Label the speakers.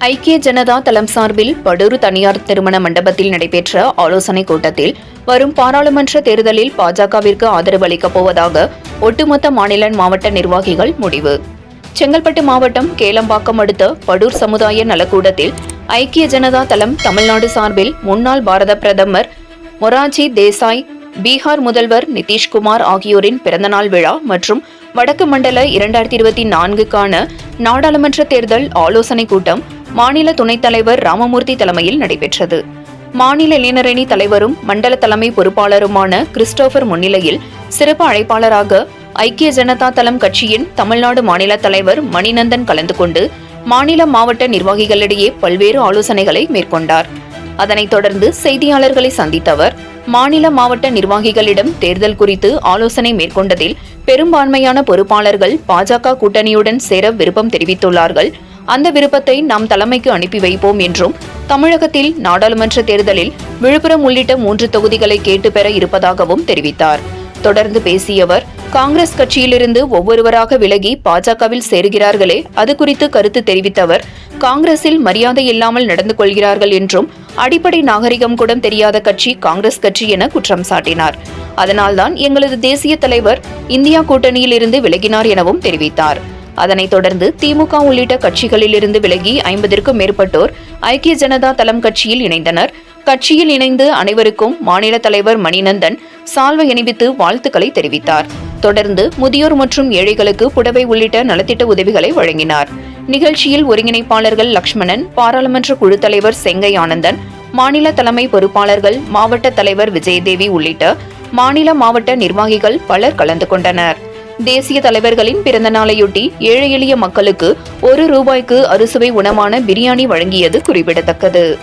Speaker 1: ஐக்கிய ஜனதா தளம் சார்பில் படூர் தனியார் திருமண மண்டபத்தில் நடைபெற்ற ஆலோசனைக் கூட்டத்தில் வரும் பாராளுமன்ற தேர்தலில் பாஜகவிற்கு ஆதரவு அளிக்கப் போவதாக ஒட்டுமொத்த மாநில மாவட்ட நிர்வாகிகள் முடிவு. செங்கல்பட்டு மாவட்டம் கேளம்பாக்கம் அடுத்த படூர் சமுதாய நலக்கூடத்தில் ஐக்கிய ஜனதா தளம் தமிழ்நாடு சார்பில் முன்னாள் பாரத பிரதமர் மொராஜி தேசாய் பீகார் முதல்வர் நிதிஷ்குமார் ஆகியோரின் பிறந்தநாள் விழா மற்றும் வடக்கு மண்டல இரண்டாயிரத்தி இருபத்தி நான்குக்கான நாடாளுமன்ற தேர்தல் ஆலோசனைக் கூட்டம் மாநில துணைத் தலைவர் ராமமூர்த்தி தலைமையில் நடைபெற்றது. மாநில இளைஞரணி தலைவரும் மண்டல தலைமை பொறுப்பாளருமான கிறிஸ்டோபர் முன்னிலையில் சிறப்பு அழைப்பாளராக ஐக்கிய ஜனதா தளம் கட்சியின் தமிழ்நாடு மாநில தலைவர் மணிநந்தன் கலந்து கொண்டு மாநில மாவட்ட நிர்வாகிகளிடையே பல்வேறு ஆலோசனைகளை மேற்கொண்டார். அதனைத் தொடர்ந்து செய்தியாளர்களை சந்தித்த அவர் மாநில மாவட்ட நிர்வாகிகளிடம் தேர்தல் குறித்து ஆலோசனை மேற்கொண்டதில் பெரும்பான்மையான பொறுப்பாளர்கள் பாஜக கூட்டணியுடன் சேர விருப்பம் தெரிவித்துள்ளார்கள். அந்த விருப்பத்தை நாம் தலைமைக்கு அனுப்பி வைப்போம் என்றும் தமிழகத்தில் நாடாளுமன்ற தேர்தலில் விழுப்புரம் உள்ளிட்ட மூன்று தொகுதிகளை கேட்டு பெற இருப்பதாகவும் தெரிவித்தார். தொடர்ந்து பேசியவர் காங்கிரஸ் கட்சியிலிருந்து ஒவ்வொருவராக விலகி பாஜகவில் சேருகிறார்களே அது குறித்து கருத்து தெரிவித்தவர் காங்கிரஸில் மரியாதை இல்லாமல் நடந்து கொள்கிறார்கள் என்றும் அடிப்படை நாகரிகம் கூட தெரியாத கட்சி காங்கிரஸ் கட்சி என குற்றம் சாட்டினார். அதனால்தான் எங்களது தேசிய தலைவர் இந்தியா கூட்டணியில் இருந்து விலகினார் எனவும் தெரிவித்தார். அதனைத் தொடர்ந்து திமுக உள்ளிட்ட கட்சிகளிலிருந்து விலகி ஐம்பதிற்கும் மேற்பட்டோர் ஐக்கிய ஜனதா தளம் கட்சியில் இணைந்தனர். கட்சியில் இணைந்து அனைவருக்கும் மாநில தலைவர் மணிநந்தன் சால்வை அணிவித்து வாழ்த்துக்களை தெரிவித்தார். தொடர்ந்து முதியோர் மற்றும் ஏழைகளுக்கு புடவை உள்ளிட்ட நலத்திட்ட உதவிகளை வழங்கினார். நிகழ்ச்சியில் ஒருங்கிணைப்பாளர்கள் லக்ஷ்மணன் பாராளுமன்ற குழு தலைவர் செங்கை ஆனந்தன் மாநில தலைமை பொறுப்பாளர்கள் மாவட்ட தலைவர் விஜயதேவி உள்ளிட்ட மாநில மாவட்ட நிர்வாகிகள் பலர் கலந்து கொண்டனர். தேசிய தலைவர்களின் பிறந்த நாளையொட்டி ஏழை எளிய மக்களுக்கு ஒரு ரூபாய்க்கு அறுசுவை உணவான பிரியாணி வழங்கியது குறிப்பிடத்தக்கது.